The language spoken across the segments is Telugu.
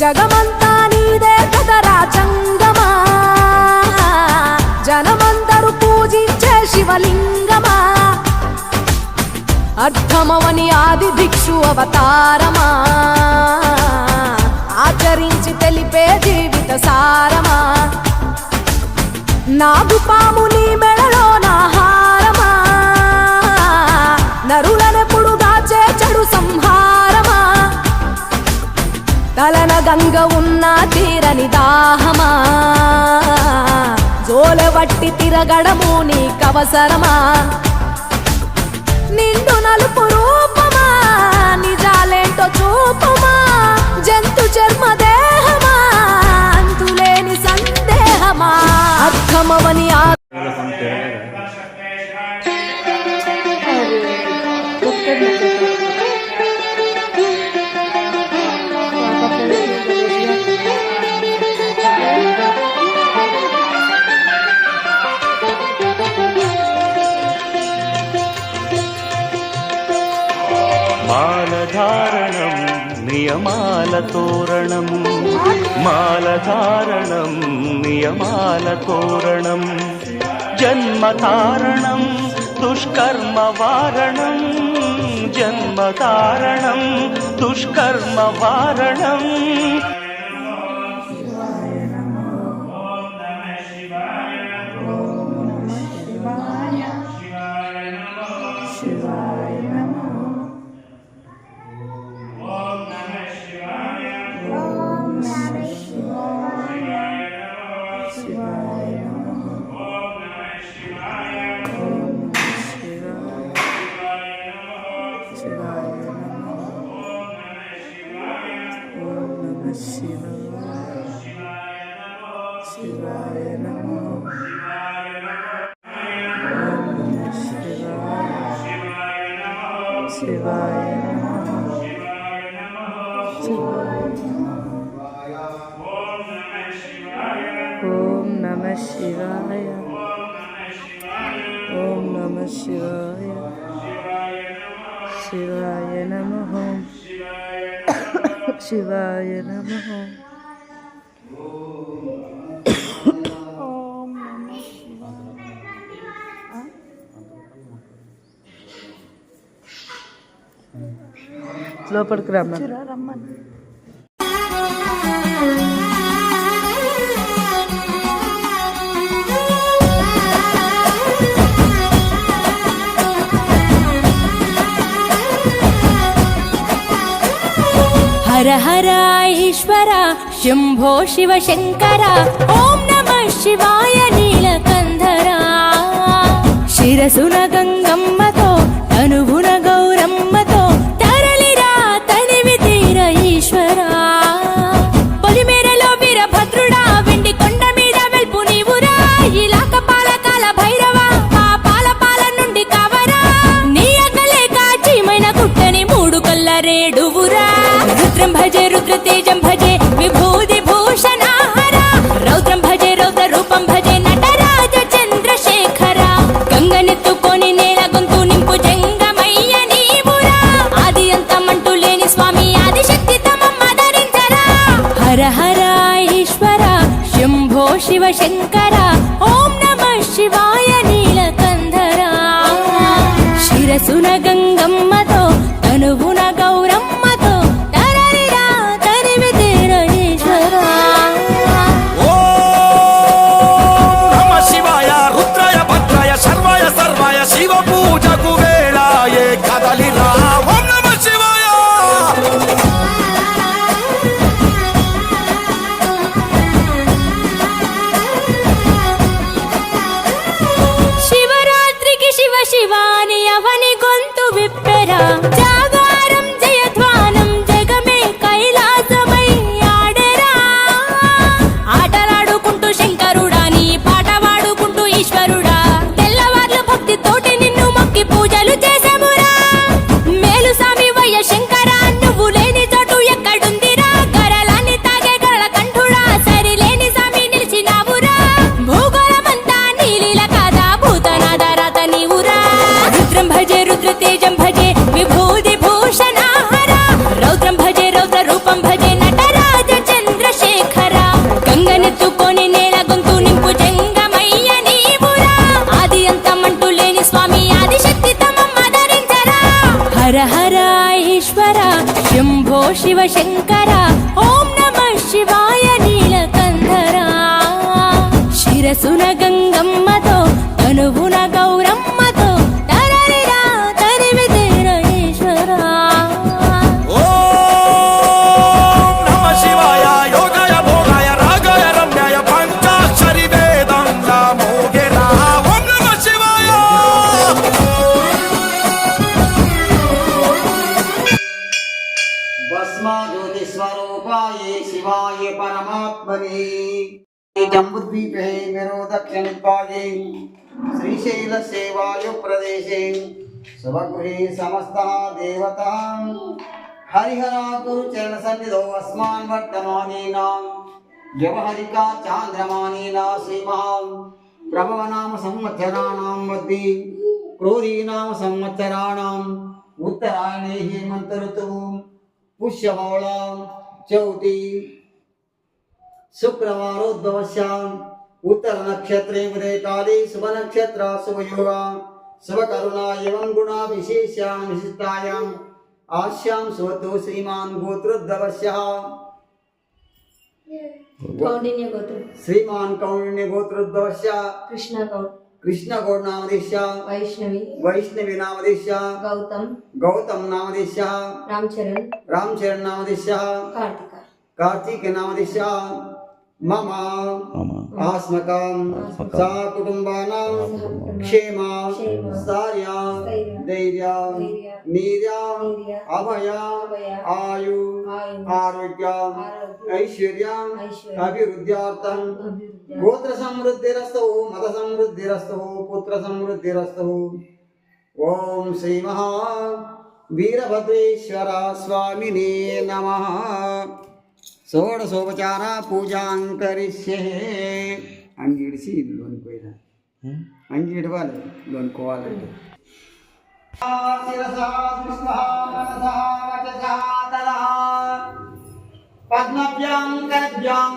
జగమంతా నీదే కదరా చంగమా జనమందరు పూజించే శివలింగమా? అర్థమవని ఆది భిక్షు అవతారమా? ఆచరించి తెలిపే జీవిత సారమా? నాగు పాముని మెడ తీరని దాహమా? జోలె వట్టి తిరగడము నీకవసరమా? మాలధారణం నియమాల తోరణం. మాలధారణం నియమాల తోరణం. జన్మతారణం దుష్కర్మ వారణం జన్మతారణం దుష్కర్మ వారణం శివాయ. ఓం నమ శివాయ. శివాయ నమ. శివాయ నమ. లోపలికి రమ్మని. రమ్మని. శంకర ఈశ్వర శంభో శివ శంకర ఓం నమ శివాయ నీలకంధరా శిరసున रुद्रं भजे भ 家。శివశంకర ఓం मेरो दक्षिणपादे श्रीशैलसेवायुप्रदेशे स्वगृहे समस्तः देवताः हरिहराकुरुचरणसन्निधौ अस्मान् वर्तमानेनां व्यवहरिका चान्द्रमानेन श्रीमहान् प्रभवनाम संवत्सराणां मध्ये क्रोधीनाम संवत्सराणाम् उत्तरायणे हेमन्त ऋतुः पुष्यमौळां चौति शुक्रवारोद्भवस्याम् उत्तर नक्षत्र उदय शुभ नक्षत्र शुभ योगा शुभ करुणा एवं गुणा विशेषाम विशिष्टायाम आश्याम सुवतो श्रीमान गोत्रोद्भवश्य कौंडिन्य गोत्र। श्रीमान कौंडिन्य गोत्रोद्भवश्य कृष्ण कृष्ण गौर नाम वैष्णवी। वैष्णवी नाम गौतम। गौतम नाम रामचरण। रामचरण नाम कार्तिक। कार्तिक नाम मम। मम। ఆస్మకాం సా కుటుంబానాం క్షేమా స్థైర్యా ధైర్యా నీర్యా అభయా ఆయు ఆరోగ్యా ఐశ్వర్యా అభివృద్ధ్యార్థం గోత్ర సమృద్ధిరస్తు మత సమృద్ధిరస్తు పుత్ర సమృద్ధిరస్తు ఓం శ్రీ మహా వీరభద్రేశ్వర స్వామినే నమ ಷೋಡಶೋಪಚಾರ ಪೂಜಾಂ ಕರಿಷ್ಯೆ ಅಂಗಿಡಿಸಿ ಲೋನ್ಕೊಯ್ದ ಅಂಗಿ ಇಡಬಾರ್ದು ಲೋನ್ಕೋవాలి ಪದ್ಮಭ್ಯಾಂ ಕರಭ್ಯಾಂ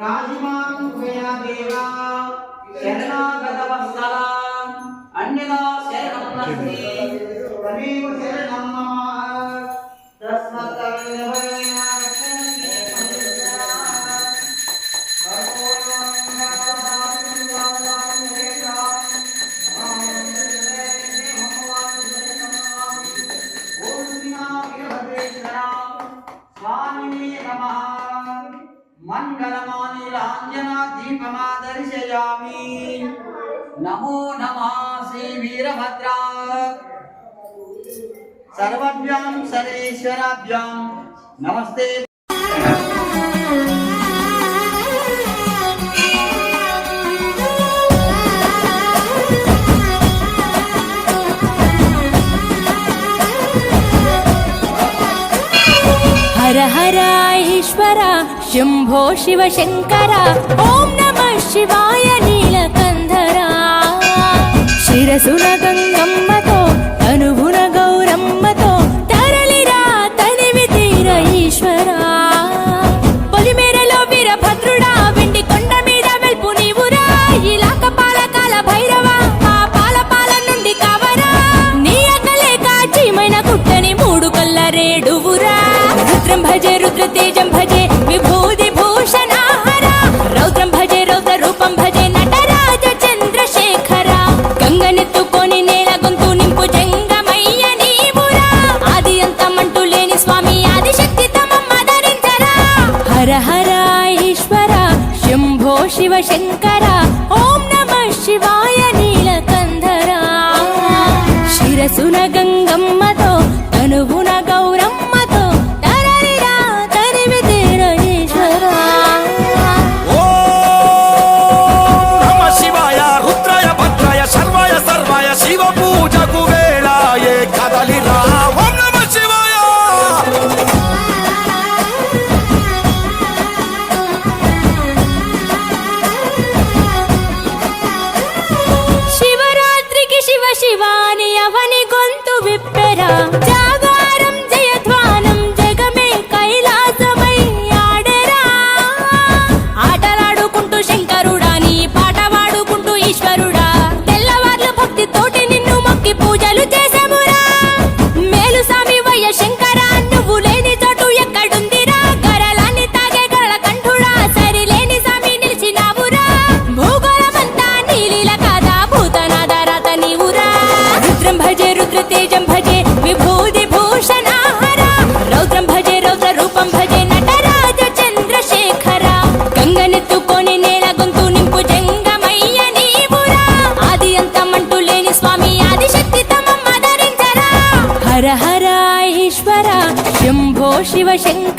రాజిమాం భయా దేవా శరణాగత వత్సల అన్యదా శరణం నస్తి తమేవ శరణం నమో నమః శ్రీ వీరభద్ర సర్వభ్యాం సర్వేశ్వరాభ్యాం నమస్తే హర హర ఈశ్వర శంభో శివ శంకర ఓం నమ శివాయ నీలకంధరా శిరసున గంగమ్మతో శంకర ఓం నమ శివాయ నీలకంధరా. శిరసున గంగమ్మ ಜಾಗ శివ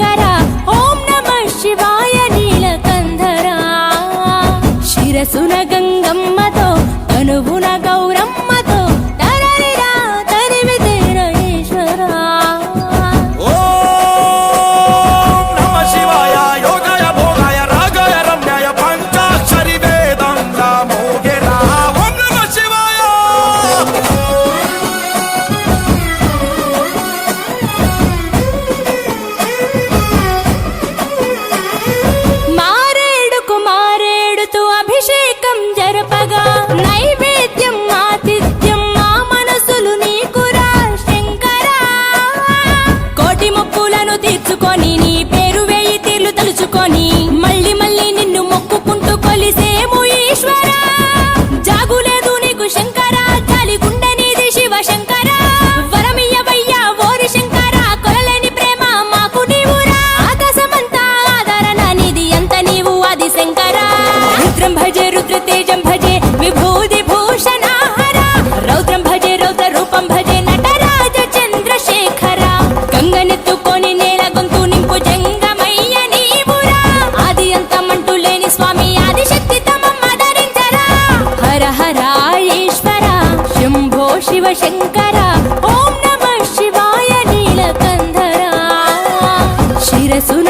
శంకర ఓం నమ శివాయ నీలకంధరా. శిరసున